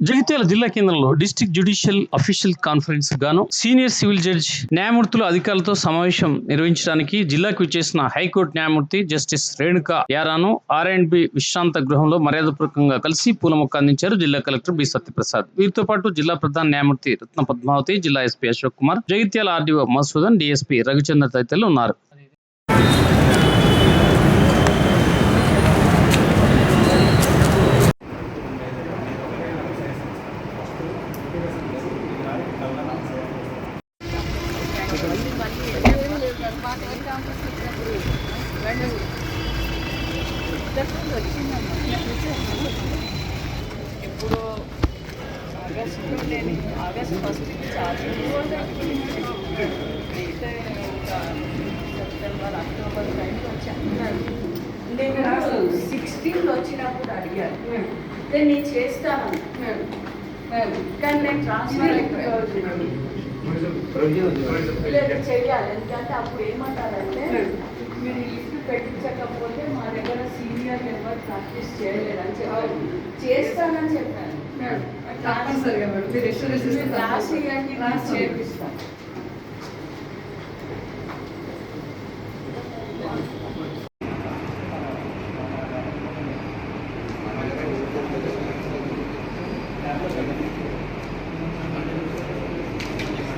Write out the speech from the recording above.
జగిత్యాల జిల్లా కేంద్రంలో district judicial official conference గాను సీనియర్ సివిల్ జడ్జ్ న్యాయమూర్తుల అధికారులతో సమావేశం నిర్వహించడానికి జిల్లాకు విచ్చేసిన హైకోర్టు న్యాయమూర్తి జస్టిస్ రేణుక యారాను ఆర్ అండ్ బి విశ్రాంత గృహంలో మర్యాదపూర్వకంగా కలిసి పూల మొక్క అందించారు జిల్లా కలెక్టర్ బి సత్యప్రసాద్. వీరితో పాటు జిల్లా ప్రధాన న్యాయమూర్తి రత్న పద్మావతి జిల్లా SP Ashok Kumar Jagtial RDO Masudan DSP Ravichandra తదితరులు ఉన్నారు. ఇప్పుడు ఆగస్టులో నేను ఆగస్ట్ చార్జ్ మిగతా ఇంకా సెప్టెంబర్ అక్టోబర్ టైంకి వచ్చాను నేను సిక్స్టీన్త్ వచ్చినప్పుడు అడిగాను. నేను నేను చేస్తాను. కానీ నేను ట్రాన్స్ఫర్ అయిపోయాను లేదు చెయ్యాలి ఎందుకంటే అప్పుడు ఏమంటారంటే మీరు లిఫ్ట్ పెట్టించకపోతే మా దగ్గర సీనియర్ ఎవరు ప్రాక్టీస్ చేయలేదని చెప్పారు చేస్తానని చెప్పాను క్లాస్ ఇవ్వండి చేపిస్తాను.